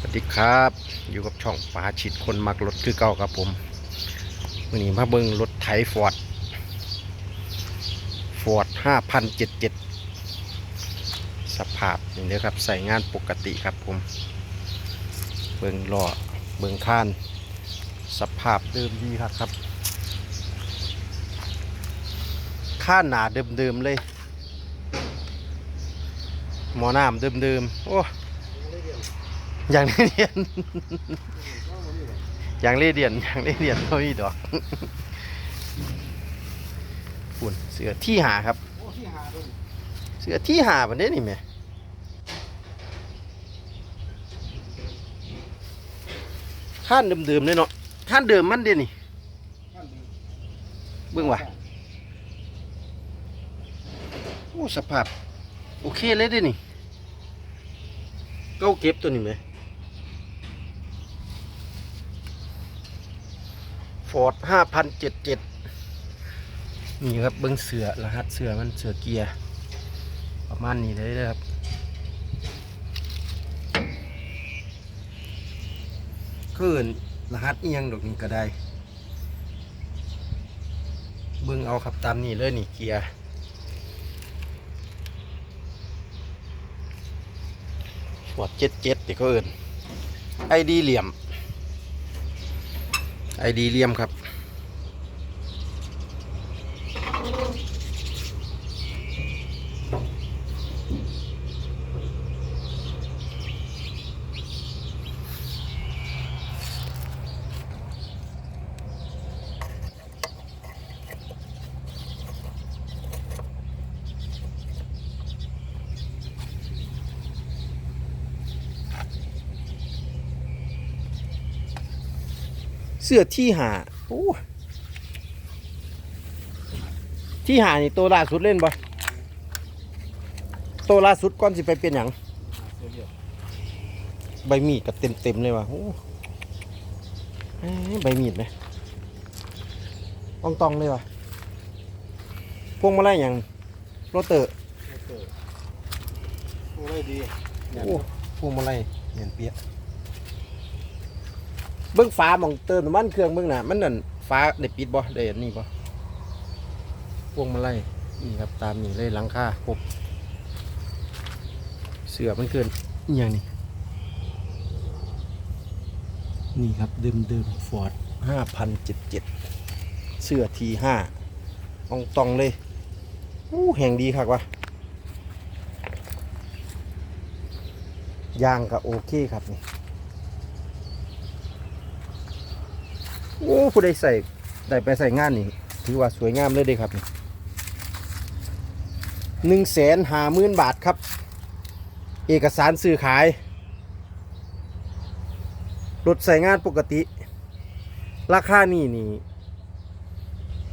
สวัสดีครับ อยู่กับช่องปาฉิดคนมักรถคือเก่าครับผมวันนี้มาเบิ้งรถไถฟอร์ดฟอร์ดห้าพันเจ็ดเจ็ดสภาพอย่างนี้ครับใส่งานปกติครับผม เบิ้งล้อเบิ้งข้าน สภาพเดิมดีครับครับข้านหนาเดิมๆเลย หมอน้ำเดิมๆโอ้ อย่างเลีเดียน อย่างเลีเดียนอย่างเลีเดียนเขามีดอกปุ่นเสือที่หาครับ เสือที่หาบันเด้นี่แหมข้านเดิมๆเลยเนาะข้านเดิมมันเด้นี่ท่านดีเบิ่งว่ะโอ้สภาพ โอเคเลยเด้นี่เก้าเก็บตัวนี้ไหม ฟอร์ดห้าพันเจ็ดเจ็ดนี่ครับเบิ้งเสือรหัสเสือมันเสือเกียร์ ประมาณนี้เลยเด้อครับคืนรหัสเอียงดอกนี้ก็ได้ เบิ่งเอาครับตามนี้เลยนี่เกียร์ฟอร์ดเจ็ดเจ็ดที่เขาเอินไอดีเหลี่ยม ไอดีเลี่ยมครับ เสื้อที่หาโอ้ที่หานี่ตัวล่าสุดเล่นปะตัวล่าสุดก่อนสิไปเป็นหยังเสียเดียวใบมีดกับเต็มเต็มๆเลยว่ะโอ้เอ้ยใบมีดไหมตองตองๆเลยว่ะพวงมาลัยอย่างโรเตอร์โอเคโอ้ได้ดีเนี่ยโอ้พวงมาลัยเหียนเปียะ เบิ้งฟ้าหมองเติมน้ำมันเครื่องเบิ้งหน่ะมันนั่นฟ้าได้ปิดบ่ได้อันนี้บ่พวงมาลัยนี่ครับตามนี่เลยหลังคาครบเสือมันเกินอย่างนี้นี่ครับเดิมเดิมฟอร์ดห้าพันเจ็ดเจ็ดเสื้อทีห้าอองตองเลยอู้แห่งดีครับวะยางก็โอเคครับนี่ โอ้ผู้ใดใส่ได้ไปใส่งานนี่ถือว่าสวยงามเลยเด้ครับหนึ่งแสนหาหมื่นบาทครับ เอกสารซื้อขายรถใส่งานปกติ ราคานี่นี่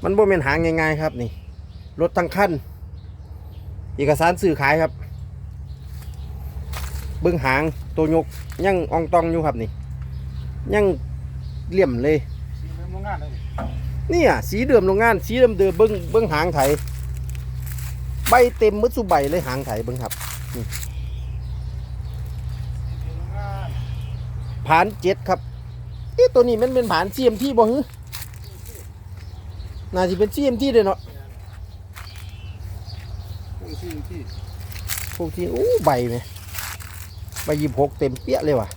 มันบ่เป็นหางง่ายๆครับนี่รถทั้งคันเอกสารซื้อขายครับ เบิ้องหางตัวยก ยังอองตองอยู่ครับนี่ ยังเลี่ยมเลย งงานเลยนี่อะสีเดิมโรงงาน สีเดิมเดิมเบิ้งเบิ้งหางไถใบเต็มมืดสุใบเลยหางไถเบิ้งครับเป็นโรงงานผานเจ็ดครับเอ๊ะตัวนี้มันเป็นผาน CMT บ่ฮึน่าจะเป็น CMT เลยเนาะโอ้ที่ที่พวกที่อู้ใบไหมใบยี่หกเต็มเปี้ยเลยว่ะ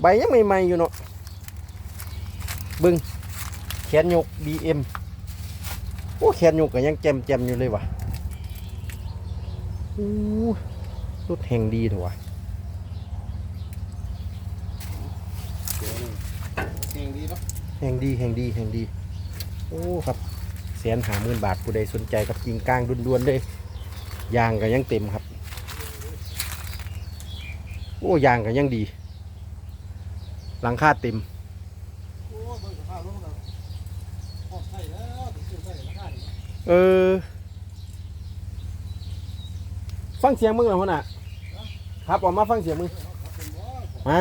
ใบยังใหม่ๆอยู่เนาะเบิ้งแขนยก BM โอ้แขนยกก็ยังแจมแจมๆอยู่เลยว่ะอู้รถแห่งดีเถอะวะเดี๋ยวนี่เองดีเนาะแห่งดีแห่งดีแห่งดี โอ้ครับแสนหาหมื่นบาทผู้ใดสนใจกับกิงกลางด่วนๆเลยยางก็ยังเต็มครับ โอ้ยางก็ยังดีหลังคาเต็ม โอ้เบิ่งสภาพรถมันพอใส่แล้วถึงซื้อใส่ราคานี่ เออ ฟังเสียงมึงเหรอพ่อน่ะครับออกมาฟังเสียงมึงเป็นบ่มา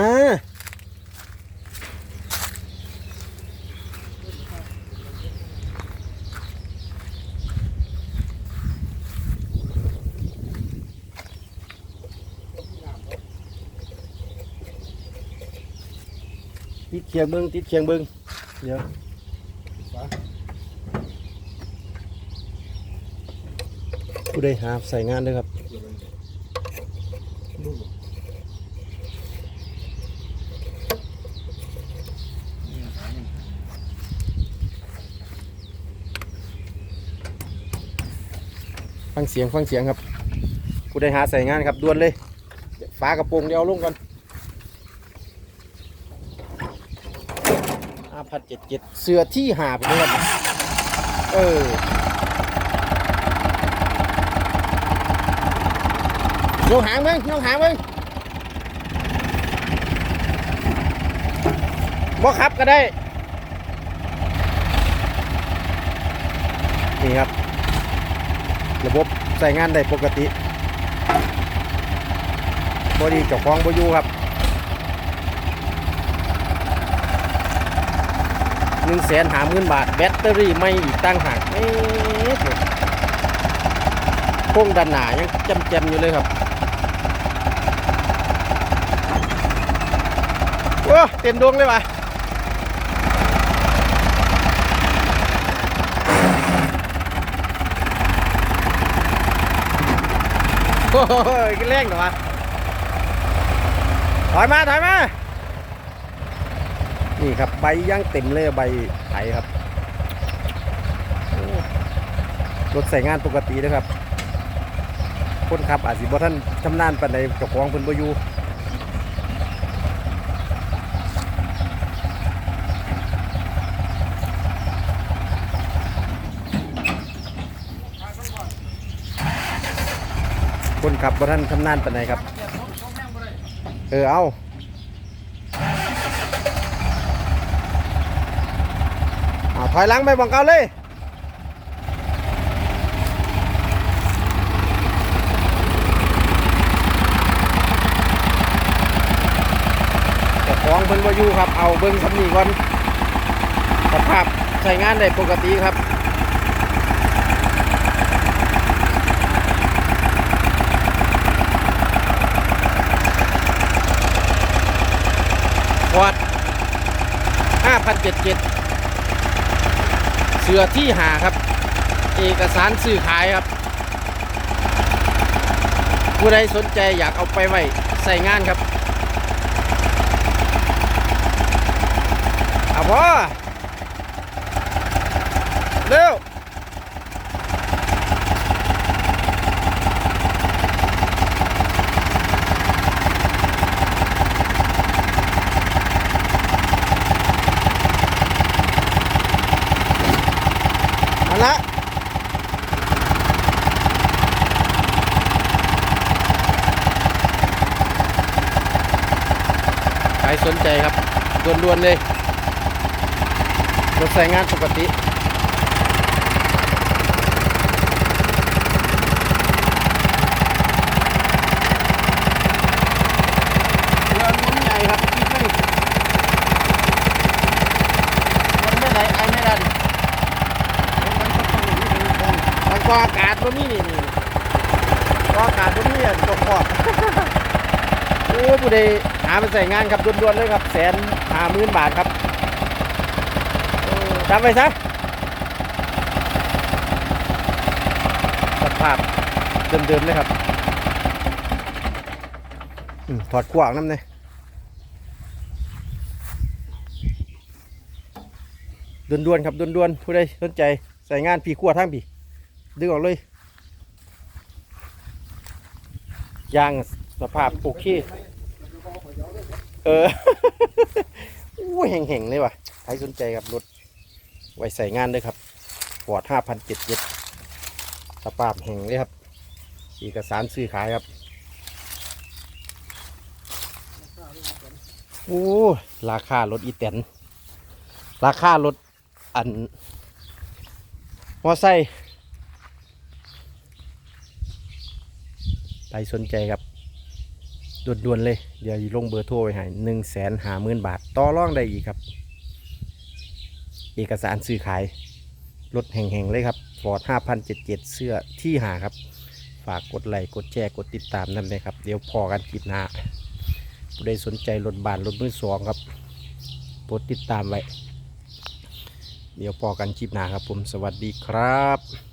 ติดเคียงเบิงติดเคียงเบิงเดี๋ยว ฝา ผู้ใดหาใส่งานด้วยครับฟังเสียงฟังเสียงครับผู้ใดหาใส่งานครับด่วนเลยฝากระโปรงเดียวลงก่อนห้าพันเจ็ดเจ็ดเสือที่หาไปเลยครับเออ โยหางมึงโยหางมึงบ่ขับก็ได้ นี่ครับ ระบบใส่งานได้ปกติบอดีเจ้าของบอยู่ครับหนึ่งแสนหาหมื่นบาท แบตเตอรี่ไม่อีกตั้งหากเอ๊ะโค้งดันหนายังจำแจมๆอยู่เลยครับ อ้เต็มดวงเลยว่ะโอ้ยกินแรงเหรอวะถอยมาถอยมา นี่ครับใบย่างเต็มเลยใบไผ่ครับรถใส่งานปกตินะครับ คนขับอาจสิบ่ท่านชำนาญปานใดเจ้าของเพิ่นบ่อยู่ คนขับบ่ท่านชำนาญปานครับ เออ เอาเอาถอยหลังไปบังเกาเลยจ้าของเพิ่นบ่อยู่ครับ เอาเบิ่งคำนีก่อนสภาพใช้งานได้ปกติครับ วอด5,077 เสือที่หาครับ เอกสารซื้อขายครับ ผู้ใดสนใจอยากเอาไปไว้ใส่งานครับเอาพอเร็ว ใครสนใจครับด่วนๆเลยรถใส่งานปกติเรือน้ำใหญ่ครับคิดไม่มันไม่ไหลไอไม่ดันมันก็อากาศบ่มีนี่นี่ก็อากาศบ่มีอะตกขอบ โอ้ผู้ใดหาไปใส่งานครับด่วนๆเลยครับแสนห้าหมื่นบาทครับจำไว้ซะสภาพเดิมๆเลยครับถอดขวางน้ำเลยด่วนๆครับด่วนๆผู้ใดสนใจใส่งานผีขวดทั้งผีดึงออกเลยยาง สภาพโอเคเอออู้แห่งๆเลยว่ะใครสนใจครับรถไว้ใส่งานด้วยครับฟอร์ดห้าพันเจ็ดเจ็ดสภาพแห่งเลยครับเอกสารซื้อขายครับโอ้ราคารถอีแตนราคารถอันมอไซค์ใครสนใจครับ ด่วนๆเลย เดี๋ยวลงเบอร์โทรไว้ให้หนึ่งแสนหาหมื่นบาท ต่อรองได้อีกครับ เอกสารซื้อขาย รถแห่งๆเลยครับฟอร์ดห้าพันเจ็ดเจ็ดเสื้อที่หาครับ ฝากกดไลค์กดแชร์กดติดตามนั่นเลยครับ เดี๋ยวพอกันคลิปหน้าผู้ใดสนใจรถบานรถมือสองครับโรดติดตามไว้ เดี๋ยวพอกันคลิปหน้าครับผมสวัสดีครับ